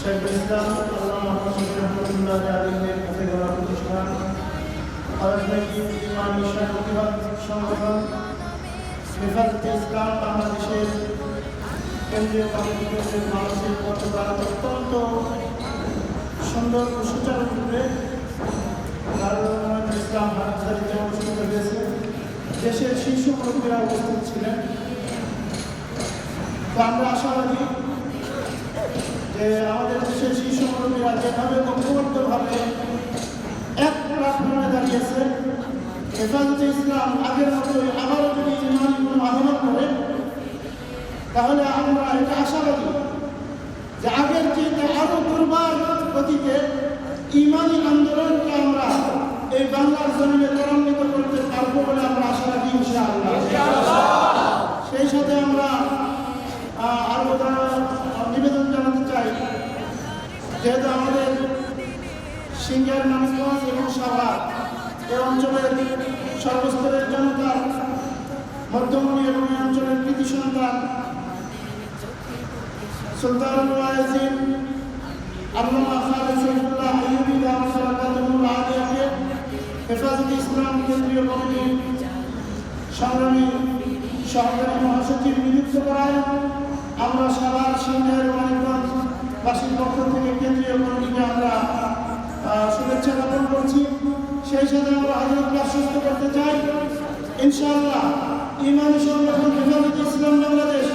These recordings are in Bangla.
শেখ ইসলাম আল্লাহ মোহাম্মদ রহমতুল্লাহ আলীমের প্রতিবাদ সংগঠন হেফাজত ইসলাম বাংলাদেশের কেন্দ্রীয় গতকাল অত্যন্ত সুন্দর ও সুচারুরূপে ইসলাম হাটজারিতে অনুষ্ঠিত হয়েছে দেশের শীর্ষ মুরব্বীরা উপস্থিত ছিলেন তো আমরা আশাবাদী যে আমাদের দেশের শীর্ষ মুরব্বীরা যেভাবে ঐক্যবদ্ধভাবে এক প্ল্যাটফর্মে দাঁড়িয়েছে হেফাজতে ইসলাম আগের মতোই আবারও যদি ইমান আহ্বান করে, তাহলে আমরা এটা আশাবাদী যে আগের চেয়ে আরও দুর্বার গতিতে ইমানি আন্দোলনকে আমরা এই বাংলার জমিনে ত্বরান্বিত করতে পারব বলে আমরা আশা রাখি ইনশাআল্লাহ সেই সাথে আমরা আহ, আরও তারা নিবেদন জানাতে চাই যেহেতু আমাদের সিঙ্গার নারায়ণগঞ্জ এবং সাভার এই অঞ্চলের সর্বস্তরের জনতা মধ্যমণি এবং এই অঞ্চলের কৃতি সন্তান। সুলতানুল হেফাজত ইসলাম কেন্দ্রীয় কমিটির সংগ্রামী সহকারী মহাসচিব নিযুক্ত করায় আমরা সাভার সিংহের মানিকগঞ্জ বাসীর পক্ষ থেকে কেন্দ্রীয় কমিটিকে করছি সেই সাথে আমরা হজরতকে আশ্বস্ত করতে চাই। ইনশাআল্লাহ, ইমানি সংগঠন হেফাজত ইসলাম বাংলাদেশ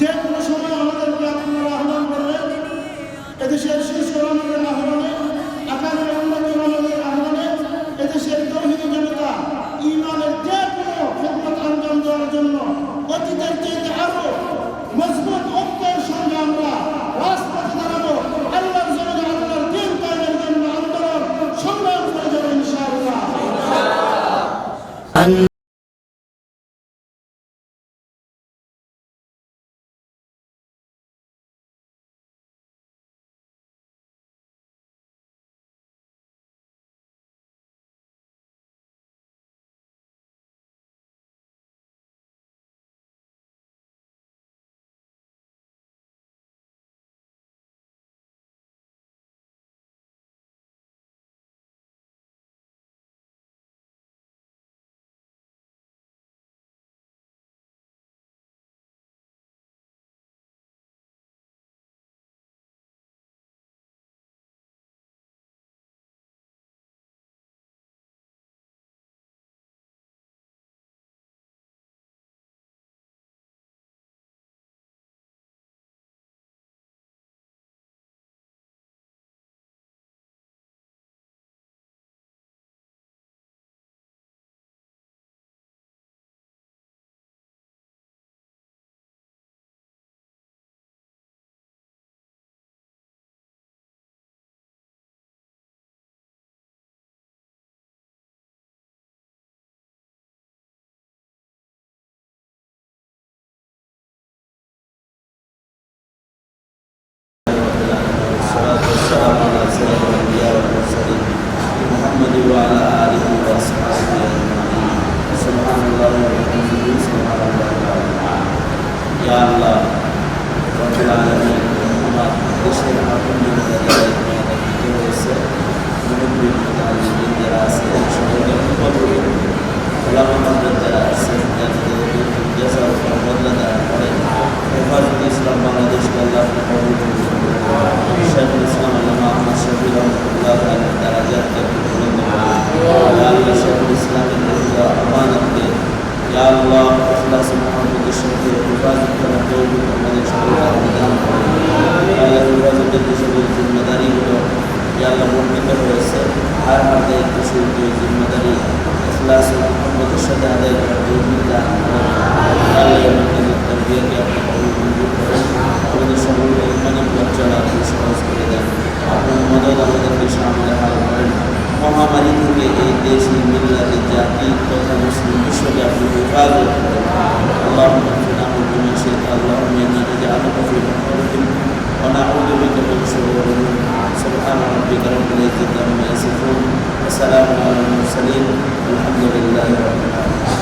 যে কোনো সময় আমাদেরকে আপনারা আহ্বান করবেন এদেশের শীর্ষ রামের আহ্বানে উন্নত রামের আহ্বানে এদেশের তৌহিদ জনতা ইমানের যে কোনো খেদমত আঞ্জাম দেওয়ার জন্য অতীতের চেয়ে আরও মজবুত اللهم اغفر له بما شئت اللهم انا نجعلك في مقربين ونعوذ بك من شرور سبحان ربك رب العزه عما يصفون وسلام على المرسلين والحمد لله رب العالمين